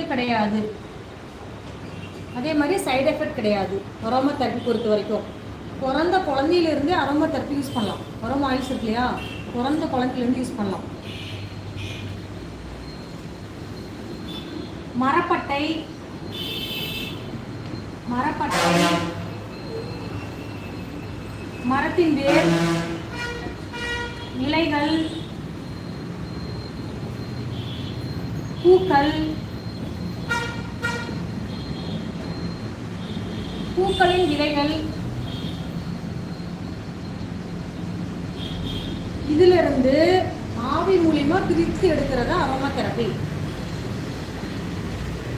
கிடையாது. அதே மாதிரி சைடு எஃபெக்ட் கிடையாது. ஒரோமா தெரப்பி பொறுத்த வரைக்கும். பிறந்த குழந்தையிலேருந்தே அரோமா தெரப்பி யூஸ் பண்ணலாம். ஒரோமா ஆயில்ஸ் இருக்கு இல்லையா? பிறந்த குழந்தையிலேருந்து யூஸ் பண்ணலாம். மரப்பட்டை. மரப்பட்டை. மரத்தின் வேர். இலைகள். பூக்கள். பூக்களின் விதைகள். இதிலிருந்து ஆவி மூலியமா பிரித்து எடுக்கிறது அரோமா தெரப்பி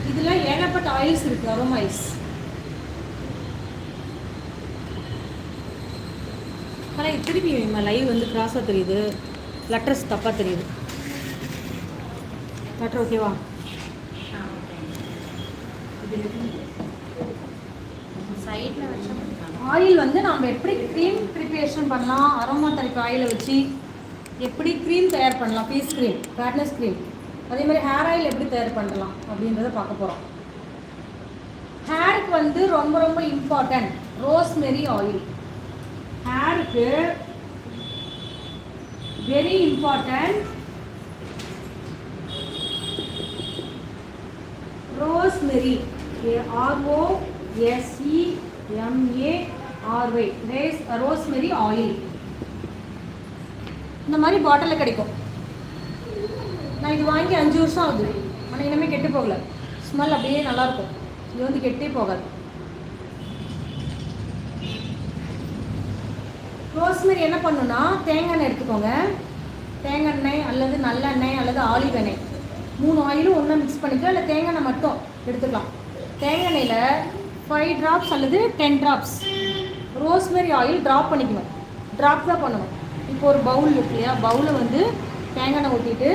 இதுல ஏகப்பட்ட ஆயில்ஸ் இருக்கு அரோமா ஆயில்ஸ் ஆனால் திருப்பி லைவ் வந்து கிராஸாக தெரியுது. லெட்டர்ஸ் தப்பாக தெரியுது. லெட்டர் ஓகேவா சைடில் வச்சா ஆயில் வந்து நம்ம எப்படி க்ரீம் ப்ரிப்பரேஷன் பண்ணலாம்? அரோமா தரிப்பு ஆயிலை வச்சு எப்படி க்ரீம் தயார் பண்ணலாம்? ஃபேஸ் க்ரீம் ஃபேட்னஸ் க்ரீம் அதே மாதிரி ஹேர் ஆயில் எப்படி தயார் பண்ணலாம் அப்படின்றத பார்க்க போகிறோம் ஹேருக்கு வந்து ரொம்ப ரொம்ப இம்பார்ட்டன்ட் ரோஸ்மெரி ஆயில் ஹேருக்கு very important rosemary R O S E M A R Y M A race rosemary oil இந்த மாதிரி பாட்டிலில் கிடைக்கும். நான் இது வாங்கி அஞ்சு வருஷம் ஆகுது. ஆனால் இனிமேல் கெட்டு போகல. ஸ்மெல் அப்படியே நல்லாயிருக்கும். இது வந்து கெட்டே போகாது. ரோஸ்மெரி என்ன பண்ணுன்னா தேங்காய் எண்ணெய் எடுத்துக்கோங்க. தேங்காய் எண்ணெய் அல்லது நல்லெண்ணெய் அல்லது ஆலிவ் எண்ணெய். மூணு ஆயிலும் ஒன்றா மிக்ஸ் பண்ணிக்கலாம் இல்லை தேங்காய் எண்ணெய் மட்டும் எடுத்துக்கலாம். தேங்காய் எண்ணெயில் ஃபைவ் ட்ராப்ஸ் அல்லது ten drops rosemary oil drop பண்ணிக்கணும். ட்ராப் தான் பண்ணணும். இப்போ ஒரு பவுல் இருக்கு இல்லையா? பவுலை வந்து தேங்காய் எண்ணெய் ஊற்றிட்டு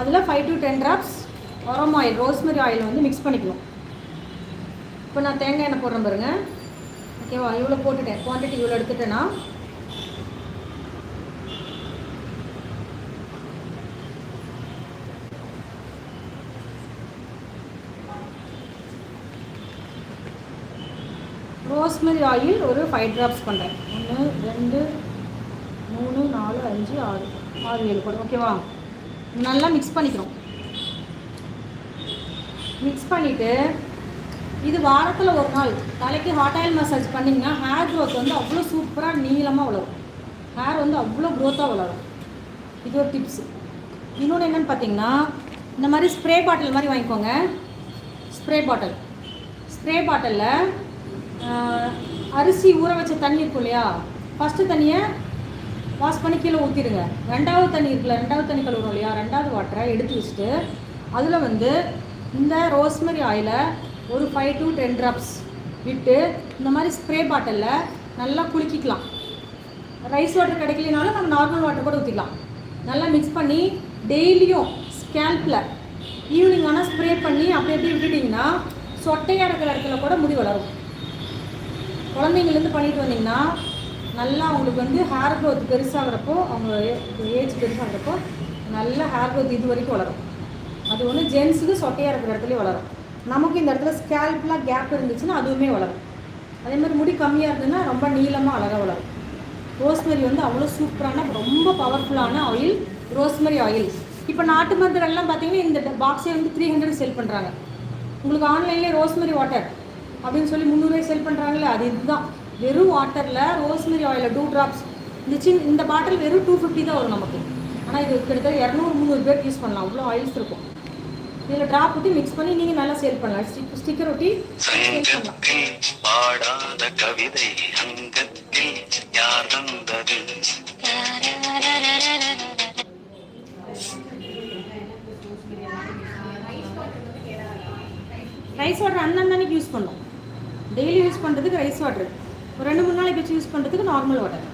அதில் ஃபைவ் டு டென் ட்ராப்ஸ் ஒரம் ஆயில் ரோஸ்மெரி ஆயில் வந்து மிக்ஸ் பண்ணிக்கணும். இப்போ நான் தேங்காய் எண்ணெய் போடுறேன் பாருங்கள் ஓகேவா? இவ்வளோ போட்டுட்டேன். குவான்டிட்டி இவ்வளோ எடுத்துட்டேன்னா ரோஸ்மெரி ஆயில் ஒரு ஃபைவ் ட்ராப்ஸ் பண்ணுறேன் ஒன்று ரெண்டு மூணு நாலு அஞ்சு ஆறு. ஆறு ஏழு போடும் ஓகேவா நல்லா மிக்ஸ் பண்ணிக்கிறோம். மிக்ஸ் பண்ணிவிட்டு இது வாரத்தில் ஒரு நாள். தலைக்கு ஹாட் ஆயில் மசாஜ் பண்ணிங்கன்னா ஹேர் க்ரோத் வந்து அவ்வளோ சூப்பராக நீளமாக வளரும். ஹேர் வந்து அவ்வளோ க்ரோத்தாக வளரும். இது ஒரு டிப்ஸ் இன்னொன்று என்னென்னு பார்த்தீங்கன்னா இந்த மாதிரி ஸ்ப்ரே பாட்டில் மாதிரி வாங்கிக்கோங்க. ஸ்ப்ரே பாட்டில் ஸ்ப்ரே பாட்டிலில் அரிசி ஊற வச்ச தண்ணி இருக்கும் இல்லையா? ஃபஸ்ட்டு தண்ணியை வாஷ் பண்ணி கீழே ஊற்றிடுங்க ரெண்டாவது தண்ணி இருக்குல்ல ரெண்டாவது தண்ணி கழுவுறோம் இல்லையா? ரெண்டாவது வாட்டரை எடுத்து வச்சுட்டு அதில் வந்து இந்த ரோஸ்மெரி ஆயிலை ஒரு ஃபைவ் டு டென் ட்ராப்ஸ் விட்டு இந்த மாதிரி ஸ்ப்ரே பாட்டிலில் நல்லா குலுக்கிக்கலாம் ரைஸ் வாட்டர் கிடைக்கலனாலும் நம்ம நார்மல் வாட்டர் கூட ஊற்றிக்கலாம் நல்லா மிக்ஸ் பண்ணி டெய்லியும் ஸ்கேல்பில் ஈவினிங் ஆனால் ஸ்ப்ரே பண்ணி அப்படி அப்படியே விட்டுட்டிங்கன்னா சொட்டையாக இருக்கிற இடத்துல கூட முடி வளரும். குழந்தைங்கலேருந்து பண்ணிட்டு வந்தீங்கன்னா நல்லா அவங்களுக்கு வந்து ஹேர் க்ரோத் பெருசாகிறப்போ அவங்க ஏஜ் பெருசாகிறப்போ நல்ல ஹேர் க்ரோத் இது வரைக்கும் வளரும். அது ஒன்று ஜென்ஸுக்கு சொட்டையாக இருக்கிற இடத்துலையும் வளரும். நமக்கு இந்த இடத்துல ஸ்கேல்ப்லாம் கேப் இருந்துச்சுன்னா அதுவுமே வளரும். அதே மாதிரி முடி கம்மியாக இருந்ததுன்னா ரொம்ப நீளமாக அழகாக வளரும். ரோஸ்மெரி வந்து அவ்வளோ சூப்பரான ரொம்ப பவர்ஃபுல்லான ஆயில் ரோஸ்மெரி ஆயில் இப்போ நாட்டு மருந்துகள்லாம் பார்த்தீங்கன்னா இந்த பாக்ஸே வந்து த்ரீ ஹண்ட்ரட் செல் பண்ணுறாங்க உங்களுக்கு ஆன்லைன்லேயே ரோஸ்மெரி வாட்டர் அப்படின்னு சொல்லி முந்நூறுவாய் செல் பண்ணுறாங்களே அது இதுதான். வெறும் வாட்டரில் ரோஸ்மெரி ஆயிலில் டூ ட்ராப்ஸ் இந்த சின் இந்த பாட்டில் வெறும் டூ ஃபிஃப்டி தான் வரும் நமக்கு. ஆனால் இது கிட்டத்தட்ட இரநூறு முந்நூறு பேருக்கு யூஸ் பண்ணலாம். அவ்வளோ ஆயில்ஸ் இருக்கும். இதில் ட்ராப் ஊற்றி மிக்ஸ் பண்ணி நீங்கள் நல்லா சேல் பண்ணலாம். ஸ்டிக் ஸ்டிக்கர் ஒட்டி பாடாத கவிதை அங்கத்தில் யார் தந்தது? ரைஸ் வாட்டர் அன்னன்னைக்கு யூஸ் பண்ணோம். டெய்லி யூஸ் பண்ணுறதுக்கு ரைஸ் வாட்டர் ஒரு ரெண்டு மூணு நாளைக்கு வச்சு யூஸ் பண்ணுறதுக்கு நார்மல் வாட்டர்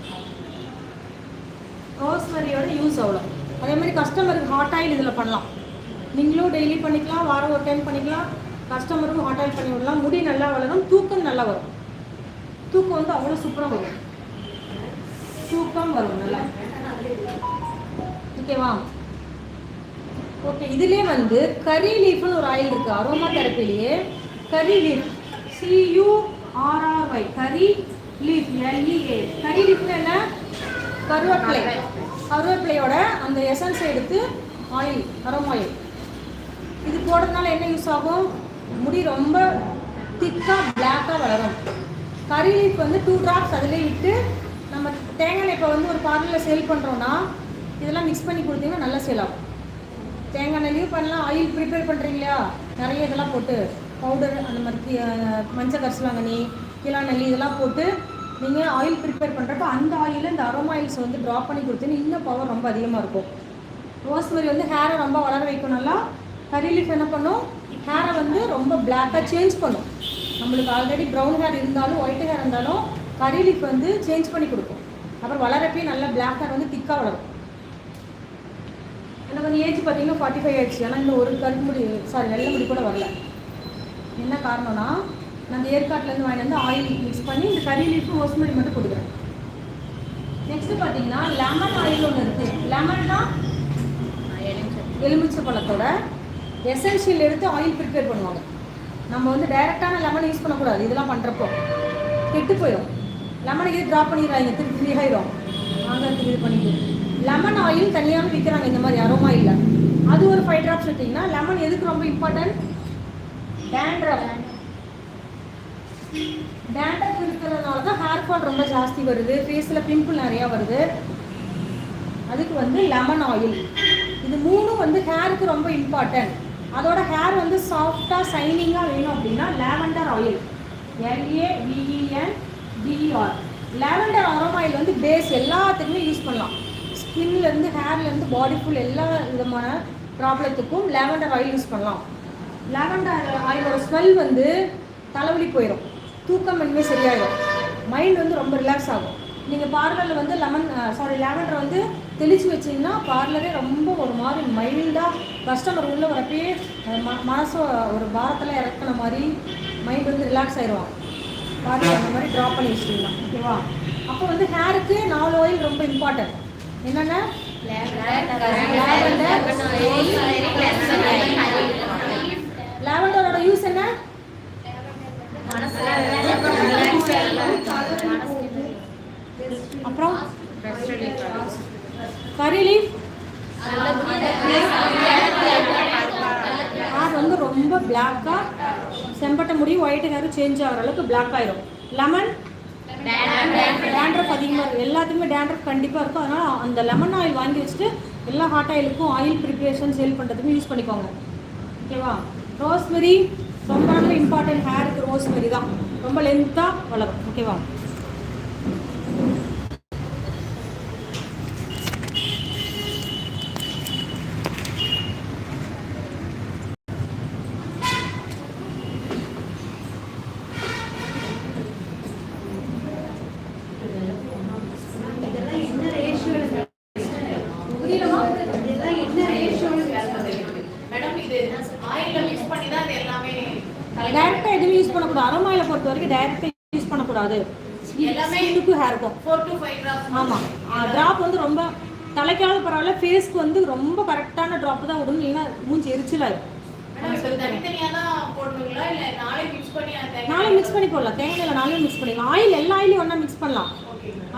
ரோஸ்மரியோட யூஸ் அவ்வளோ அதே மாதிரி கஸ்டமருக்கு ஹாட் ஆயில் இதில் பண்ணலாம். நீங்களும் டெய்லி பண்ணிக்கலாம் வாரம் ஒரு டைம் பண்ணிக்கலாம். கஸ்டமருக்கும் ஹாட் ஆயில் பண்ணி விடலாம். முடி நல்லா வளரும் தூக்கம் நல்லா வரும். தூக்கம் வந்து அவ்வளோ சூப்பராக வரும். தூக்கம் வரும் நல்லா. ஓகேவா ஓகே இதுலேயே வந்து கறி லீஃப்னு ஒரு ஆயில் இருக்குது aroma தெரப்பிலேயே curry leaf C U R R Y curry leaf L E A curry லீஃப்னு என்ன? கருவேப்பிலை. கருவேப்பிலையோட அந்த எசன்ஸ் எடுத்து ஆயில் அரோமா ஆயில் இது போடுறதுனால என்ன யூஸ் ஆகும்? முடி ரொம்ப திக்காக பிளாக்காக வளரும். கறி லீஃப் வந்து டூ ட்ராப்ஸ் அதிலே விட்டு நம்ம தேங்காய் இப்போ வந்து ஒரு பார்லரில் சேல் பண்ணுறோன்னா இதெல்லாம் மிக்ஸ் பண்ணி கொடுத்தீங்கன்னா நல்லா சேல் ஆகும். தேங்காய் நெல்லையும் பண்ணலாம். ஆயில் ப்ரிப்பேர் பண்ணுறீங்களா நிறைய இதெல்லாம் போட்டு பவுடர் அந்த மாதிரி மஞ்சள் கரிசலாங்கண்ணி கிலா நெல்லி இதெல்லாம் போட்டு நீங்கள் ஆயில் ப்ரிப்பேர் பண்ணுறப்ப அந்த ஆயிலில் இந்த அரோமா ஆயில்ஸ் வந்து ட்ராப் பண்ணி கொடுத்தீங்கன்னா இன்னும் பவர் ரொம்ப அதிகமாக இருக்கும். ரோஸ்மெரி வந்து ஹேரை ரொம்ப வளர வைக்கும். நல்லா கரி லீஃப் என்ன பண்ணும்? ஹேரை வந்து ரொம்ப பிளாக்காக சேஞ்ச் பண்ணும். நம்மளுக்கு ஆல்ரெடி ப்ரௌன் ஹேர் இருந்தாலும் ஒயிட் ஹேர் இருந்தாலும் கரி லீஃப் வந்து சேஞ்ச் பண்ணி கொடுக்கும். அப்புறம் வளரப்பையும் நல்லா பிளாக் ஹேர் வந்து திக்காக வளரும். எனக்கு வந்து ஏஜ் பார்த்தீங்கன்னா ஃபார்ட்டி ஃபைவ் ஆயிடுச்சு. ஆனால் இன்னும் ஒரு கருப்பு முடி சாரி வெள்ளை முடி கூட வரல. என்ன காரணம்னா நான் ஏற்காட்டிலேருந்து வாங்கி வந்து ஆயில் மிக்ஸ் பண்ணி இந்த கறி லீஃபு ரோஸ்மெரி மட்டும் கொடுக்குறேன் நெக்ஸ்ட்டு பார்த்தீங்கன்னா லெமன் ஆயில் ஒன்று இருக்குது லெமன்னா எலுமிச்சை பழத்தோட எசென்ஷியல் எடுத்து ஆயில் ப்ரிப்பேர் பண்ணுவாங்க. நம்ம வந்து டைரெக்டான லெமன் யூஸ் பண்ணக்கூடாது. இதெல்லாம் பண்ணுறப்போ கெட்டு போயிடும் லெமனை இது ட்ராப் பண்ணிடுறாங்க. திருப்பி ஃப்ரீ ஆயிடும் வாங்கறதுக்கு இது பண்ணிட்டு. லெமன் ஆயில் தனியாக விற்கிறாங்க இந்த மாதிரி அரோமா இல்லை. அது ஒரு ஃபைவ் ட்ராப்ஸ் எடுத்திங்கன்னா லெமன் எதுக்கு ரொம்ப இம்பார்ட்டன்ட் டேண்ட்ரஃப் டேண்ட்ரஃப் இருக்கிறதுனால தான் ஹேர் ஃபால் ரொம்ப ஜாஸ்தி வருது. ஃபேஸில் பிம்பிள் நிறையா வருது. அதுக்கு வந்து லெமன் ஆயில் இது மூணும் வந்து ஹேருக்கு ரொம்ப இம்பார்ட்டன்ட் அதோட ஹேர் வந்து சாஃப்டாக ஷைனிங்காக வேணும் அப்படின்னா lavender oil L A V E N D R lavender aroma oil வந்து பேஸ் எல்லாத்துக்குமே யூஸ் பண்ணலாம். ஸ்கின்லேருந்து ஹேர்லேருந்து பாடி ஃபுல் எல்லா விதமான ப்ராப்ளத்துக்கும் லெவெண்டர் ஆயில் யூஸ் பண்ணலாம். லாவெண்டர் ஆயிலோட ஸ்மெல் வந்து தலைவலி போயிடும் தூக்கம் இனிமேல் சரியாயிடும் மைண்ட் வந்து ரொம்ப ரிலாக்ஸ் ஆகும் நீங்கள் பார்லரில் வந்து லெமன் சாரி லாவெண்டர் வந்து தெளித்து வச்சிங்கன்னா பார்லரே ரொம்ப ஒரு மாதிரி மைல்டாக கஸ்டமர் உள்ளே வரப்பயே அஹ், ம மனசு ஒரு பாரத்தில் இறக்குன மாதிரி மைண்ட் வந்து ரிலாக்ஸ் ஆயிடுவான் பார்லர் அந்த மாதிரி ட்ராப் பண்ணி வச்சிட்டீங்கன்னா ஓகேவா அப்போ வந்து ஹேருக்கு நாலு ஆயில் ரொம்ப இம்பார்ட்டன்ட் என்னென்ன லாவெண்டரோட யூஸ் என்ன? அப்புறம்? கறி லீஃப் ஹேர் வந்து ரொம்ப பிளாக்காக செம்பட்ட முடி ஒயிட் ஹேர் சேஞ்ச் ஆகிற அளவுக்கு பிளாக் ஆயிரும். லெமன் டேண்ட்ரஃப் அதிகமாக இருக்கும் எல்லாத்துக்குமே டேண்ட்ரஃப் கண்டிப்பாக இருக்கும். அதனால் அந்த லெமன் ஆயில் வாங்கி வச்சுட்டு எல்லா ஹாட் ஆயிலுக்கும் ஆயில் ப்ரிப்ரேஷன் சேல் பண்ணுறதுக்கும் யூஸ் பண்ணிக்கோங்க. ஓகேவா ரோஸ்மெரி ரொம்ப ரொம்ப இம்பார்ட்டன்ட் ஹேருக்கு ரோஸ்மெரி தான். ரொம்ப லென்த்தாக வளரும். ஓகேவா புரியலமா டைரக்டாக எதுவும் யூஸ் பண்ணக்கூடாது அரோமாயில பொறுத்த வரைக்கும் டைரக்டாக பண்ணக்கூடாது ஸ்கின்னுக்கும் ஹேருக்கும் ஆமாம் ட்ராப் வந்து ரொம்ப தலைக்காவது பரவாயில்ல ஃபேஸ்க்கு வந்து ரொம்ப கரெக்டான ட்ராப் தான் விடணும். இல்லைன்னா மூஞ்சி எரிச்சலாயிரும் நாளை மிக்ஸ் பண்ணி போடலாம். தேங்காயில் நாளையும் மிக்ஸ் பண்ணிக்கலாம் ஆயில் எல்லா ஆயிலையும் ஒன்றா மிக்ஸ் பண்ணலாம்.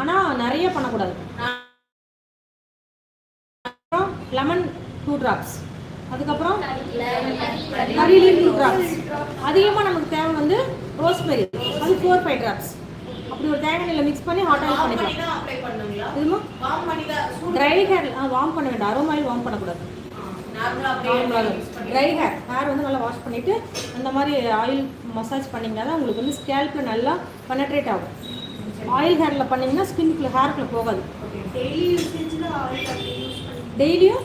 ஆனால் நிறைய பண்ணக்கூடாது. அப்புறம் லெமன் டூ ட்ராப்ஸ் அதுக்கப்புறம் கரிலீஃப் டூ ட்ராப்ஸ் அதிகமாக நமக்கு தேவை வந்து ரோஸ்மெரி அது ஃபோர் ஃபைவ் ட்ராப்ஸ் அப்படி ஒரு தேங்காய் மிக்ஸ் பண்ணி ஹாட் ஆயில் பண்ணிக்கலாம். இதுமா ட்ரை ஹேர் வார்ம் பண்ண வேண்டாம். அரோமா ஆயில் வார்ம் பண்ணக்கூடாது. ட்ரை ஹேர் ஹேர் வந்து நல்லா வாஷ் பண்ணிவிட்டு அந்த மாதிரி ஆயில் மசாஜ் பண்ணிங்கன்னா தான் உங்களுக்கு வந்து ஸ்கேல்பில் நல்லா பெனட்ரேட் ஆகும். ஆயில் ஹேரில் பண்ணிங்கன்னா ஸ்கின்குள்ளே ஹேருக்குள்ளே போகாது. டெய்லியும்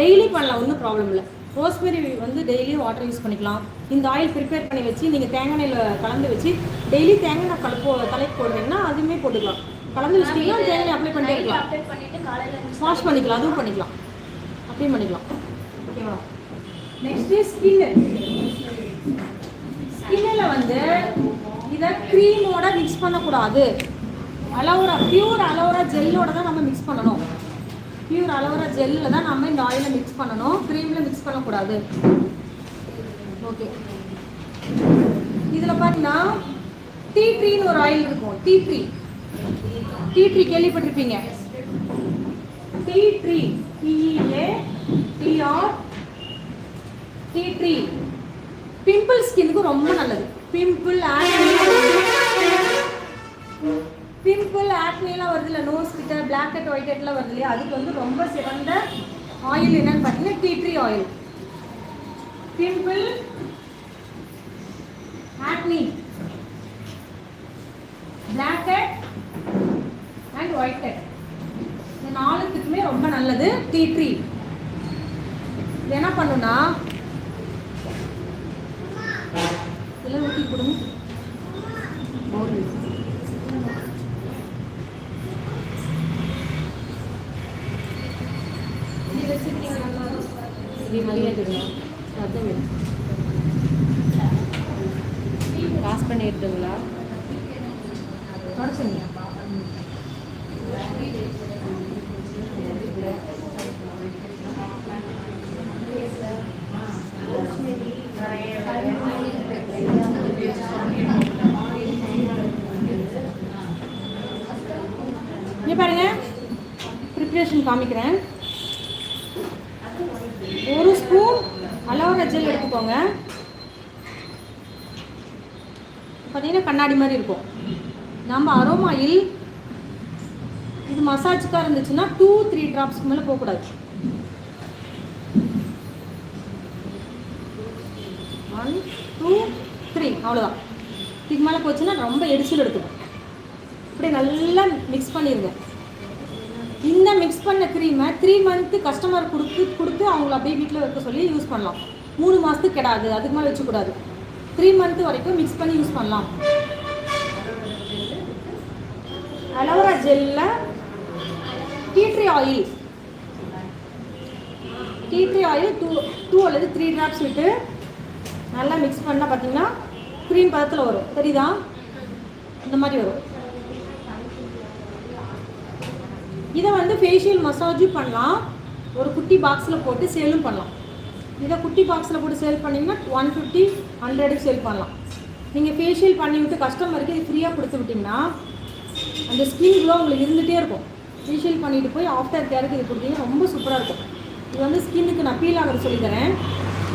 டெய்லி பண்ணலாம் ஒன்றும் ப்ராப்ளம் இல்லை. ரோஸ்மெரி வந்து டெய்லியும் வாட்டர் யூஸ் பண்ணிக்கலாம். இந்த ஆயில் ப்ரிப்பேர் பண்ணி வச்சு நீங்கள் தேங்காய் எண்ணெயில் கலந்து வச்சு டெய்லி தேங்காய் எண்ணெய் கலப்போ தலைக்கு போடுறீங்கன்னா அதுவுமே போட்டுக்கலாம். கலந்து வச்சிட்டிங்கன்னா தேங்காய் அப்ளை பண்ணிட்டே இருக்கலாம். வாஷ் பண்ணிக்கலாம் அதுவும் பண்ணிக்கலாம். அப்படியும் பண்ணிக்கலாம். ஓகேவா நெக்ஸ்ட்டு ஸ்கின்னு ஸ்கின்னில் வந்து இதை க்ரீமோட மிக்ஸ் பண்ணக்கூடாது. அலோரா பியூர் அலோரா ஜெல்லோட தான் நம்ம மிக்ஸ் பண்ணணும். பியூர் அலோவேரா ஜெல்லில் தான் நம்ம இந்த ஆயிலை மிக்ஸ் பண்ணணும். க்ரீமில் மிக்ஸ் பண்ணக்கூடாது. ஓகே இதில் பார்த்தீங்கன்னா டீ ட்ரீன்னு ஒரு ஆயில் இருக்கும். டீ ட்ரீ டீ ட்ரீ கேள்விப்பட்டிருப்பீங்க. Tea tree T E A T R tea tree pimple ஸ்கின்னுக்கு ரொம்ப நல்லது. பிம்பிள் பிம்பிள் ஆக்னிலாம் வருது இல்லை நோஸ் கிட்ட பிளாக் ஹெட் ஒயிட் ஹெட்லாம் வருது இல்லையா? அதுக்கு வந்து ரொம்ப சிறந்த ஆயில் என்னன்னு பார்த்தீங்கன்னா tea tree oil pimple acne. Black head and white head இந்த நாலுத்துக்குமே ரொம்ப நல்லது டீ ட்ரீ இது என்ன பண்ணுன்னா இதெல்லாம் ஊற்றி கொடுங்க. பவுல் இது வச்சிருக்கீங்க நல்லா காசு பண்ணி தொடச்சுங்க பாருங்க. ப்ரிப்ரேஷன் காமிக்கிறேன் ஒரு ஸ்பூன் அலோவேரா ஜெல் எடுத்துக்கோங்க பார்த்தீங்கன்னா கண்ணாடி மாதிரி இருக்கும். நம்ம அரோமாயில் இது மசாஜுக்காக இருந்துச்சுன்னா டூ த்ரீ ட்ராப்ஸ்க்கு மேலே போகக்கூடாது. ஒன் டூ த்ரீ அவ்வளோதான் இதுக்கு மேலே போச்சுன்னா ரொம்ப எரிச்சல் எடுத்துக்கும் இப்படி நல்லா மிக்ஸ் பண்ணிடுங்க இந்த மிக்ஸ் பண்ண க்ரீமை த்ரீ மந்த்து கஸ்டமர் கொடுத்து கொடுத்து அவங்கள அப்படியே வீட்டில் வைக்க சொல்லி யூஸ் பண்ணலாம். மூணு மாதத்துக்கு கெடாது. அதுக்கு மேலே வச்சுக்கூடாது த்ரீ மந்த்து வரைக்கும் மிக்ஸ் பண்ணி யூஸ் பண்ணலாம். Aloe vera ஜெல்லில் tea tree oil tea tree oil two two அல்லது த்ரீ ட்ராப்ஸ் விட்டு நல்லா மிக்ஸ் பண்ணால் பார்த்தீங்கன்னா க்ரீம் பதத்தில் வரும். தெரியுதா? இந்த மாதிரி வரும். இதை வந்து ஃபேஷியல் மசாஜும் பண்ணலாம். ஒரு குட்டி பாக்ஸில் போட்டு சேலும் பண்ணலாம். இதை குட்டி பாக்ஸில் போட்டு சேல் பண்ணிங்கன்னா ஒன் ஃபிஃப்டி ஹண்ட்ரடுக்கு சேல் பண்ணலாம். நீங்கள் ஃபேஷியல் பண்ணி விட்டு கஸ்டமருக்கு இது ஃப்ரீயாக கொடுத்து விட்டிங்கன்னா அந்த ஸ்கின் க்ளோ உங்களுக்கு இருந்துகிட்டே இருக்கும். ஃபேஷியல் பண்ணிட்டு போய் ஆஃப்டர் கேருக்கு இது கொடுத்தீங்கன்னா ரொம்ப சூப்பராக இருக்கும். இது வந்து ஸ்கின்னுக்கு நான் ஃபீல் ஆகிறது சொல்லித்தரேன்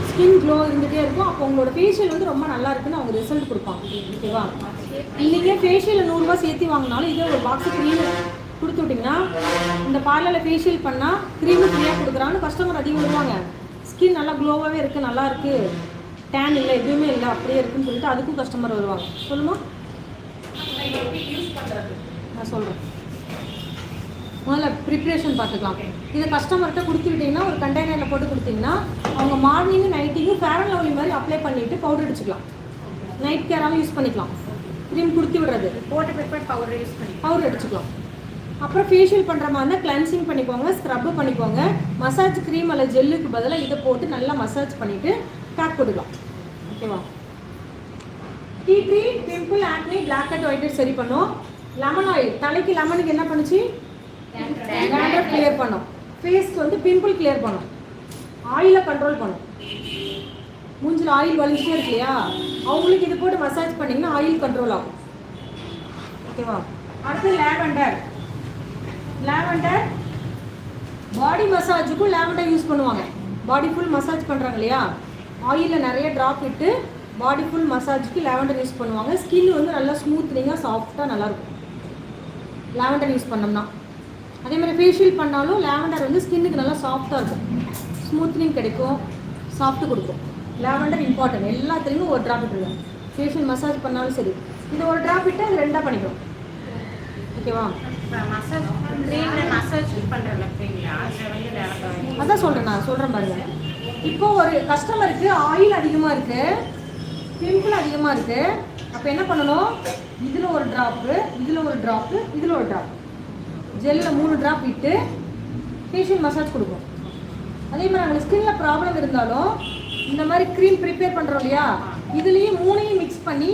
ஸ்கின் க்ளோ இருந்துகிட்டே இருக்கும். அப்போ உங்களோட ஃபேஷியல் வந்து ரொம்ப நல்லா இருக்குன்னு அவங்க ரிசல்ட் கொடுப்பாங்க. ஓகேவா நீங்கள் ஃபேஷியலில் நூறுரூவா சேர்த்து வாங்கினாலும் இதே ஒரு பாக்ஸு க்ரீம் கொடுத்து விட்டிங்கன்னா இந்த பார்லரில் ஃபேஷியல் பண்ணால் க்ரீமு ஃப்ரீயாக கொடுக்குறான்னு கஸ்டமர் அதிகம் வருவாங்க ஸ்கின் நல்லா க்ளோவாகவே இருக்குது நல்லா இருக்குது டேன் இல்லை எதுவுமே இல்லை அப்படியே இருக்குன்னு சொல்லிட்டு அதுக்கும் கஸ்டமர் வருவாங்க. சொல்லுமா? நான் சொல்கிறேன் முதல்ல ப்ரிப்ரேஷன் பார்த்துக்கலாம். இதை கஸ்டமர்கிட்ட கொடுத்து விட்டிங்கன்னா ஒரு கண்டெய்னரில் போட்டு கொடுத்தீங்கன்னா அவங்க மார்னிங்கு நைட்டிங்கும் ஃபேர் அண்ட் லவ்லி மாதிரி அப்ளை பண்ணிவிட்டு பவுடர் அடிச்சுக்கலாம். நைட் கேராகவும் யூஸ் பண்ணிக்கலாம். க்ரீம் கொடுத்து விடுறது. போட்டு ப்ரிப்பேர் பவுடர் யூஸ் பண்ணி பவுடர் அடிச்சுக்கலாம். அப்புறம் ஃபேஷியல் பண்ணுற மாதிரி இருந்தால் கிளென்சிங் பண்ணிக்கோங்க ஸ்க்ரப் பண்ணிக்கோங்க. மசாஜ் க்ரீம் அல்லது ஜெல்லுக்கு பதிலாக இதை போட்டு நல்லா மசாஜ் பண்ணிவிட்டு பேக் போட்டுக்கலாம். ஓகேவா tea tree pimple acne black and white சரி பண்ணும். லெமன் ஆயில் தலைக்கு லெமனுக்கு என்ன பண்ணுச்சு? டேண்ட்ரஃப் கிளியர் பண்ணும். ஃபேஸ்க்கு வந்து பிம்பிள் கிளியர் பண்ணும். ஆயிலை கண்ட்ரோல் பண்ணும். மூஞ்சில் ஆயில் வலிச்சே இருக்கு இல்லையா? அவங்களுக்கு இது போட்டு மசாஜ் பண்ணிங்கன்னா ஆயில் கண்ட்ரோல் ஆகும். ஓகேவா அடுத்து லேவெண்டர் லேவெண்டர் பாடி மசாஜுக்கும் லேவெண்டர் யூஸ் பண்ணுவாங்க. பாடி ஃபுல் மசாஜ் பண்ணுறாங்க இல்லையா? ஆயிலில் நிறைய ட்ராப் இட்டு பாடி ஃபுல் மசாஜுக்கு லேவெண்டர் யூஸ் பண்ணுவாங்க. ஸ்கின் வந்து நல்லா ஸ்மூத்னிங்காக சாஃப்டாக நல்லாயிருக்கும் லேவெண்டர் யூஸ் பண்ணோம்னா. அதே மாதிரி ஃபேஷியல் பண்ணாலும் லேவெண்டர் வந்து ஸ்கின்னுக்கு நல்லா சாஃப்டாக இருக்கும். ஸ்மூத்னிங் கிடைக்கும் சாஃப்ட் கொடுக்கும். லேவெண்டர் இம்பார்ட்டன்ட் எல்லாத்துலேயுமே ஒரு ட்ராப் விட்டுருங்க ஃபேஷியல் மசாஜ் பண்ணாலும் சரி. இது ஒரு ட்ராப் விட்டு அது ரெண்டாக பண்ணிக்கும் ஓகேவா அதான் சொல்கிறேன் நான். சொல்கிறேன் பாருங்க. இப்போ ஒரு கஸ்டமருக்கு ஆயில் அதிகமாக இருக்குது பிம்பிள் அதிகமாக இருக்குது அப்போ என்ன பண்ணணும்? இதில் ஒரு ட்ராப்பு இதில் ஒரு ட்ராப்பு இதில் ஒரு ட்ராப் ஜெல்லில் மூணு ட்ராப் விட்டு ஃபேஷியல் மசாஜ் கொடுக்கும். அதே மாதிரி அவங்களுக்கு ஸ்கின்ல ப்ராப்ளம் இருந்தாலும் இந்த மாதிரி க்ரீம் ப்ரிப்பேர் பண்ணுறோம் இல்லையா? இதுலேயும் மூணையும் மிக்ஸ் பண்ணி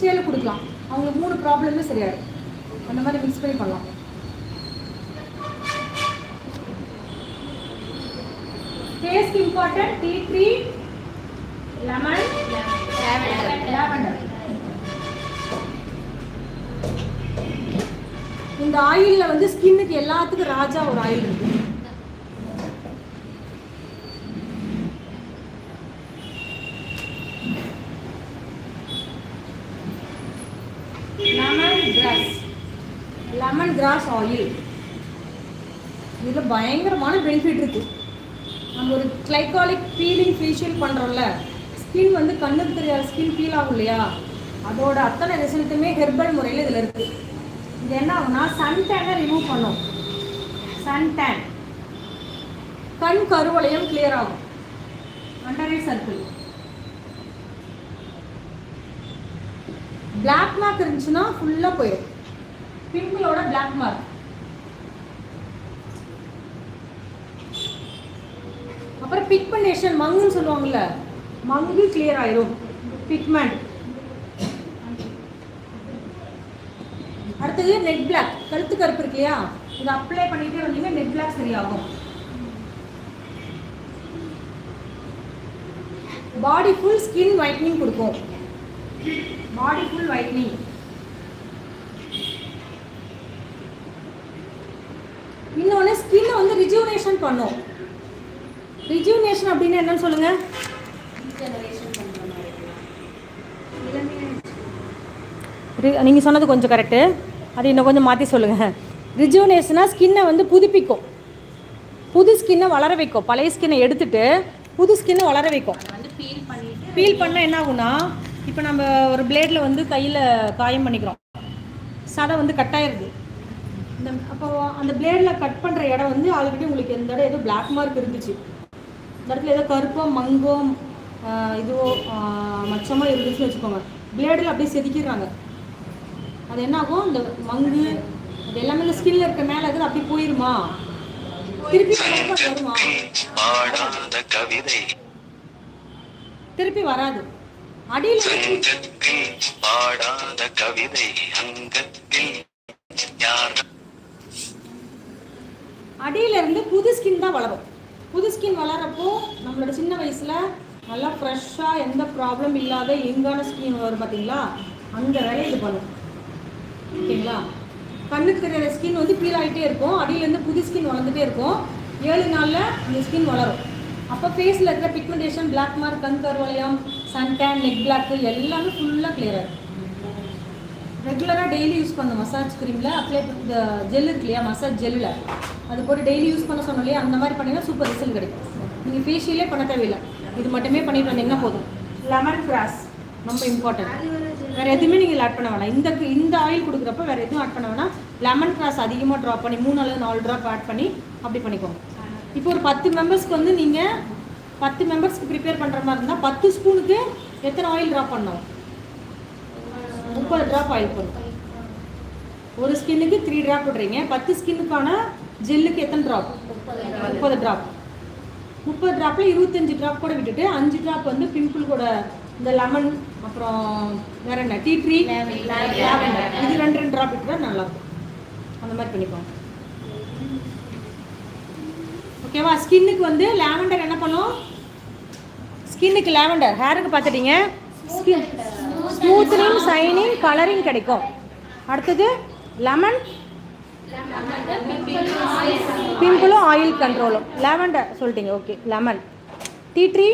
சேல் கொடுக்கலாம். அவங்களுக்கு மூணு ப்ராப்ளமே சரியாயிடும். அந்த மாதிரி மிக்ஸ் பண்ணி பண்ணலாம். ஃபேஸ்க்கு important tea tree lemon lemon இந்த ஆயில்ல வந்து ஸ்கின்னுக்கு எல்லாத்துக்கும் ராஜா ஒரு ஆயில் இருக்கு. Lemon grass lemon grass oil இதில் பயங்கரமான பெனிஃபிட் இருக்கு. நம்ம ஒரு கிளைகாலிக் பீலிங் ஃபேஷியல் பண்ணுறோம்ல ஸ்கின் வந்து கண்ணுக்கு தெரியாத ஸ்கின் ஃபீல் ஆகும் இல்லையா? அதோட அத்தனை ரிசல்ட்டுமே ஹெர்பல் முறையில் இதில் இருக்கு. இது என்ன ஆகும்னா சன் டேனை ரிமூவ் பண்ணும். சன் டேன் கண் கருவளையம் கிளியர் ஆகும். அண்டர் சர்க்கிள் பிளாக் மார்க் இருந்துச்சுன்னா ஃபுல்லாக போயிடும். பிம்பிளோட பிளாக் மார்க் அப்புறம் பிக்மெண்டேஷன் மங்குன்னு சொல்லுவாங்கல்ல? மங்கு கிளியர் ஆயிரும். பிக்மெண்ட் அடுத்தது நெட் பிளாக் கழுத்து கருப்பு இருக்கு இல்லையா? இதை அப்ளை பண்ணிட்டே வந்தீங்கன்னா நெட் பிளாக் சரியாகும். பாடி ஃபுல் ஸ்கின் ஒயிட்னிங் கொடுக்கும். பாடி ஃபுல் ஒயிட்னிங் இன்னொன்று ஸ்கின்னை வந்து ரிஜுவனேஷன் பண்ணும். ரிஜுவனேஷன் அப்படின்னு என்னன்னு சொல்லுங்க நீங்கள் சொன்னது கொஞ்சம் கரெக்டு அது இன்னும் கொஞ்சம் மாற்றி சொல்லுங்கள் ரிஜுவனேஷனா ஸ்கின்னை வந்து புதுப்பிக்கும். புது ஸ்கின்னை வளர வைக்கும். பழைய ஸ்கின்னை எடுத்துட்டு புது ஸ்கின்னை வளர வைக்கும். அதை வந்து பீல் பண்ணிட்டு பீல் பண்ணால் என்ன ஆகும்னா இப்போ நம்ம ஒரு பிளேடில் வந்து கையில் காயம் பண்ணிக்கிறோம். சதை வந்து கட் ஆயிருது. இந்த அப்போ அந்த பிளேடில் கட் பண்ணுற இடம் வந்து ஆல்ரெடி உங்களுக்கு இந்த இடம் ஏதோ பிளாக் மார்க் இருந்துச்சு. இந்த இடத்துல ஏதோ கருப்போ மங்கோ இதுவோ ஆஹ் மச்சமோ இருந்துச்சுன்னு வச்சுக்கோங்க. பிளேடில் அப்படியே செதுக்கிடுறாங்க. அது என்ன ஆகும் இந்த மங்கு அது எல்லாமே இந்த ஸ்கின்ல இருக்க மேலே இருக்குது அப்படி போயிருமா? திருப்பி வருமா திருப்பி வராது. அடியில் பாடாத கவிதை அங்கத்தில் அடியில இருந்து புது ஸ்கின் தான் வளரும். புது ஸ்கின் வளரப்போ நம்மளோட சின்ன வயசுல நல்லா ஃப்ரெஷ்ஷாக எந்த ப்ராப்ளம் இல்லாத எங்கான ஸ்கின் வரும் பார்த்தீங்களா அந்த வேலையை இது பண்ணும். ஓகேங்களா? கண்ணுக்கு தெரியாத ஸ்கின் வந்து பீல் ஆகிட்டே இருக்கும். அடியிலேருந்து புது ஸ்கின் வளர்ந்துட்டே இருக்கும். ஏழு நாளில் அந்த ஸ்கின் வளரும். அப்போ ஃபேஸில் இருக்கிற பிக்மெண்டேஷன் பிளாக் மார்க் கண் கருவளையம் சன்டேன் நெக் பிளாக்கு எல்லாமே ஃபுல்லாக கிளியராக இருக்கும் ரெகுலராக டெய்லி யூஸ் பண்ண மசாஜ் க்ரீமில் அப்ளை இந்த ஜெல் இருக்கு இல்லையா? மசாஜ் ஜெல்லில் அது போட்டு டெய்லி யூஸ் பண்ண சொன்னோம் இல்லையா? அந்த மாதிரி பண்ணிங்கன்னா சூப்பர் ரிசல்ட் கிடைக்கும். நீங்கள் ஃபேஷியலே பண்ண தேவையில்லை. இது மட்டுமே பண்ணிட்டு வந்தீங்கன்னா போதும். லெமன் கிராஸ் ரொம்ப இம்பார்ட்டன்ட் வேறு எதுவுமே நீங்கள் ஆட் பண்ண வேணாம். இந்த இந்த ஆயில் கொடுக்குறப்ப வேறு எதுவும் ஆட் பண்ண வேணாம். லெமன் கிராஸ் அதிகமாக ட்ராப் பண்ணி மூணு அல்லது நாலு ட்ராப் ஆட் பண்ணி அப்படி பண்ணிக்கோங்க. இப்போ ஒரு பத்து மெம்பர்ஸ்க்கு வந்து நீங்கள் பத்து மெம்பர்ஸ்க்கு ப்ரிப்பேர் பண்ணுற மாதிரி இருந்தால் பத்து ஸ்பூனுக்கு எத்தனை ஆயில் ட்ராப் பண்ணணும்? முப்பது ட்ராப் ஆயில் போடும் ஒரு ஸ்கின்னுக்கு த்ரீ ட்ராப் விடுறீங்க. பத்து ஸ்கின்னுக்கான ஜெல்லுக்கு எத்தனை ட்ராப் முப்பது ட்ராப் முப்பது ட்ராப்பில் இருபத்தஞ்சு ட்ராப் கூட விட்டுட்டு அஞ்சு ட்ராப் வந்து பிம்பிள் கூட இந்த லெமன் அப்புறம் வேற என்ன டீ ட்ரீ லாவெண்டர் இது ரெண்டு ரெண்டு ட்ராப் விட்டுட்டா நல்லா இருக்கும் அந்த மாதிரி பண்ணிப்போம் ஓகேவா ஸ்கின்னுக்கு வந்து லாவெண்டர் என்ன பண்ணும்? ஸ்கின்னுக்கு லாவெண்டர் ஹேருக்கு பார்த்துட்டீங்க. ஸ்கின் ஸ்மூத்னிங் சைனிங் கலரிங் கிடைக்கும். அடுத்தது லெமன் பிம்பிளும் ஆயில் கண்ட்ரோலும் லெவண்டர் சொல்லிட்டீங்க okay lemon tea tree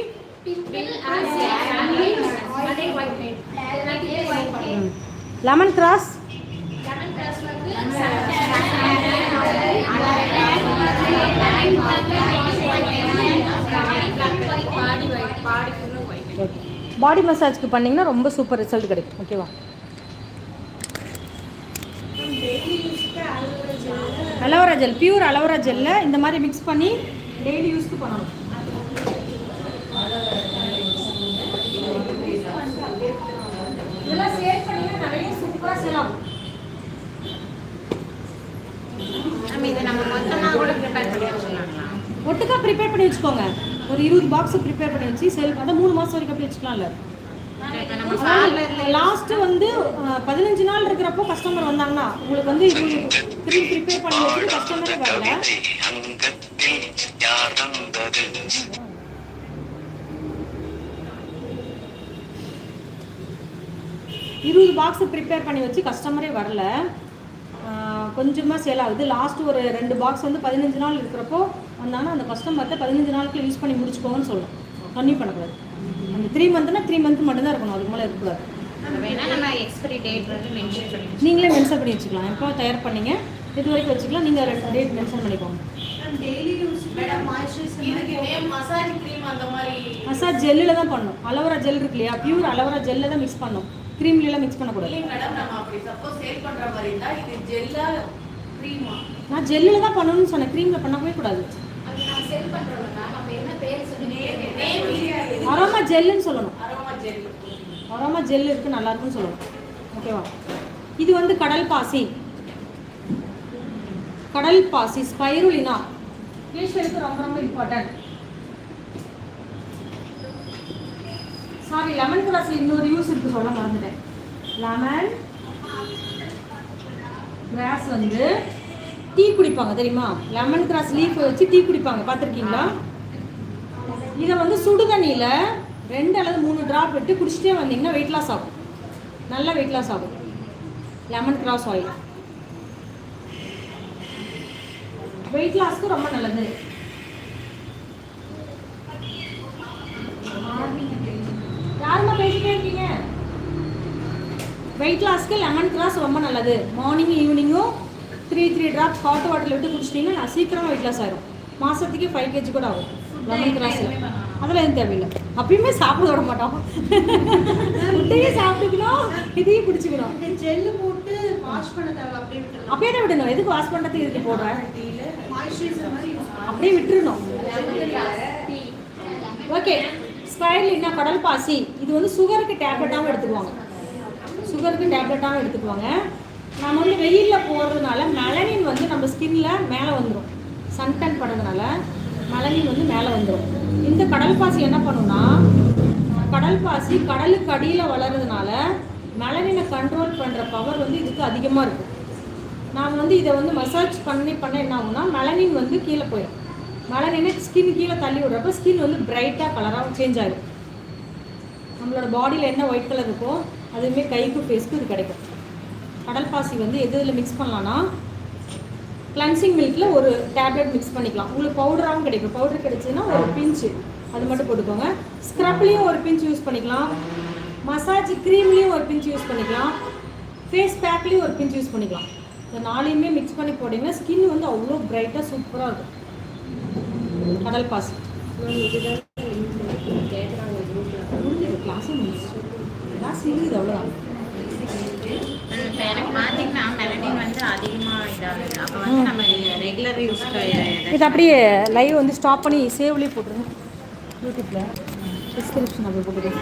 lemon grass body body மசாஜ்க்கு பண்ணிங்கன்னா ரொம்ப சூப்பர் ரிசல்ட் கிடைக்கும் ஓகேவா அலோரா ஜெல் பியூர் அலோரா ஜெல்ல இந்த மாதிரி மிக்ஸ் பண்ணி டெய்லி யூஸ்க்கு பண்ணணும். இதெல்லாம் சேல் பண்ணீங்கன்னா நிறைய சூப்பராக ஒட்டுக்கா ப்ரிப்பேர் பண்ணி வச்சுக்கோங்க. ஒரு இருபது பாக்ஸ் ப்ரிப்பேர் பண்ணி வச்சு செல் அதான் மூணு மாதம் வரைக்கும் அப்படி வச்சுக்கலாம்ல. லாஸ்ட்டு வந்து பதினஞ்சு நாள் இருக்கிறப்போ கஸ்டமர் வந்தாங்கன்னா உங்களுக்கு வந்து திரும்பி ப்ரிப்பேர் பண்ணி வச்சுட்டு கஸ்டமரே வரல. இருபது பாக்ஸ் ப்ரிப்பேர் பண்ணி வச்சு கஸ்டமரே வரல. கொஞ்சமாக சேல் ஆகுது. லாஸ்ட் ஒரு ரெண்டு பாக்ஸ் வந்து பதினஞ்சு நாள் இருக்கிறப்போ வந்தாங்கன்னா அந்த கஸ்டமர்கிட்ட பதினஞ்சு நாளுக்கு யூஸ் பண்ணி முடிச்சுக்கோங்கன்னு சொல்லணும் கன்னியூ பண்ணக்கூடாது. த்ரீ மந்த்னா த்ரீ மந்த் மட்டும்தான் இருக்கணும். அதுக்கு மேலே இருக்கக்கூடாது. நீங்களே மென்ஷன் பண்ணி வச்சுக்கலாம். எப்போ தயார் பண்ணீங்க இது வரைக்கும் வச்சுக்கலாம். நீங்கள் ரெண்டு டேட் மென்ஷன் பண்ணிக்கோங்க. மசாஜ் அந்த ஜெல்லில் தான் பண்ணணும் அலோவரா ஜெல் இருக்கு இல்லையா? பியூர் அலோவரா ஜெல்லில் தான் மிக்ஸ் பண்ணணும் க்ரீம்லாம் மிக்ஸ் பண்ணக்கூடாது. நான் ஜெல்லில் தான் பண்ணணும்னு சொன்னேன். க்ரீமில் பண்ணவே கூடாது அது நம்ம சேல் பண்றோம்னா நம்ம என்ன பேர் சொல்லி நேம் இல்லையா அரோமா ஜெல்லுன்னு சொல்லணும். அரோமா ஜெல் இருக்கு நல்லா இருக்குன்னு சொல்லணும் ஓகேவா இது வந்து கடல் பாசி. கடல் பாசி ஸ்பைருலினா. ஃபேஷியலுக்கு ரொம்ப ரொம்ப இம்பார்ட்டன்ட் சாரி லெமன் கிராஸ்ல இன்னொரு யூஸ் இருக்கு சொல்ல மறந்துட்டேன். லெமன் கிராஸ் வந்து டீ குடிப்பாங்க தெரியுமா? லெமன் கிராஸ் லீஃப் வச்சு டீ குடிப்பாங்க பார்த்துருக்கீங்களா? இதை வந்து சுடு தண்ணியில் ரெண்டு அல்லது மூணு ட்ராப் விட்டு குடிச்சிட்டே வந்தீங்கன்னா வெயிட் லாஸ் ஆகும். நல்ல வெயிட் லாஸ் ஆகும். லெமன் கிராஸ் ஆயில் வெயிட் லாஸ்க்கு ரொம்ப நல்லது. யாரும்மா பேசிட்டே இருக்கீங்க? வெயிட் லாஸ்க்கு லெமன் கிராஸ் ரொம்ப நல்லது. மார்னிங் ஈவினிங்கும் த்ரீ த்ரீ ட்ராப்ஸ் ஹாட் வாட்டரில் விட்டு குடிச்சிட்டிங்கன்னா நான் சீக்கிரமாக வெயிட் லாஸ் ஆயிரும். மாதத்துக்கு ஃபைவ் கேஜி கூட ஆகும். லெமன் கிராஸில் அதெல்லாம் எதுவும் தேவையில்லை. அப்பயுமே சாப்பிட விட மாட்டோம். முட்டையும் சாப்பிட்டுக்கணும் இதையும் குடிச்சுக்கணும். ஜெல்லு போட்டு வாஷ் பண்ண தேவை அப்படியே விட்டுறலாம். அப்படியே தான் விடணும். எதுக்கு வாஷ் பண்ணுறதுக்கு இதுக்கு போடுறேன் அப்படியே விட்டுறணும். ஓகே ஸ்பைர்லினா கடல் பாசி. இது வந்து சுகருக்கு டேப்லெட்டாகவும் எடுத்துக்குவாங்க. சுகருக்கு டேப்லெட்டாகவும் எடுத்துக்குவாங்க. நம்ம வந்து வெயிலில் போடுறதுனால மெலனின் வந்து நம்ம ஸ்கின்ல மேலே வந்துடும் சன்டன் படுறதுனால. மழைநீர் வந்து மேலே வந்துடும் இந்த கடல் பாசி என்ன பண்ணுன்னா கடல் பாசி கடலுக்கு அடியில் வளர்றதுனால மழைநீரை கண்ட்ரோல் பண்ணுற பவர் வந்து இதுக்கு அதிகமாக இருக்கும் நாம் வந்து இதை வந்து மசாஜ் பண்ணி பண்ண என்ன ஆகும்னா மெலனின் வந்து கீழே போயிடும் மெலனினை ஸ்கின் கீழே தள்ளி விடுறப்ப ஸ்கின் வந்து பிரைட்டாக கலராக சேஞ்ச் ஆகிடும் நம்மளோட பாடியில் என்ன ஒயிட் கலர் இருக்கோ அதுவுமே கைக்கு ஃபேஸ்க்கு இது கிடைக்கும். கடல் பாசி வந்து எது இதில் மிக்ஸ் பண்ணலான்னா கிளன்சிங் மில்கில் ஒரு டேப்லெட் மிக்ஸ் பண்ணிக்கலாம். உங்களுக்கு பவுடராகவும் கிடைக்கும். பவுடர் கிடைச்சதுன்னா ஒரு பிஞ்சு அது மட்டும் போட்டுக்கோங்க. ஸ்க்ரப்லேயும் ஒரு பிஞ்ச் யூஸ் பண்ணிக்கலாம். மசாஜ் க்ரீம்லேயும் ஒரு பிஞ்ச் யூஸ் பண்ணிக்கலாம். ஃபேஸ் பேக்லேயும் ஒரு பிஞ்ச் யூஸ் பண்ணிக்கலாம். இந்த நாளையுமே மிக்ஸ் பண்ணி போட்டிங்கன்னா ஸ்கின் வந்து அவ்வளோ பிரைட்டாக சூப்பராக இருக்கும். கடல் பாசி. முடிஞ்சது கிளாஸே இருக்குது அவ்வளோதான் இப்போ எனக்கு பார்த்தீங்கன்னா இது அப்படியே லைவ் வந்து ஸ்டாப் பண்ணி சேவ்லேயே போட்டுருங்க. யூடியூப்பில் டிஸ்கிரிப்ஷன் அப்படி போட்டுருங்க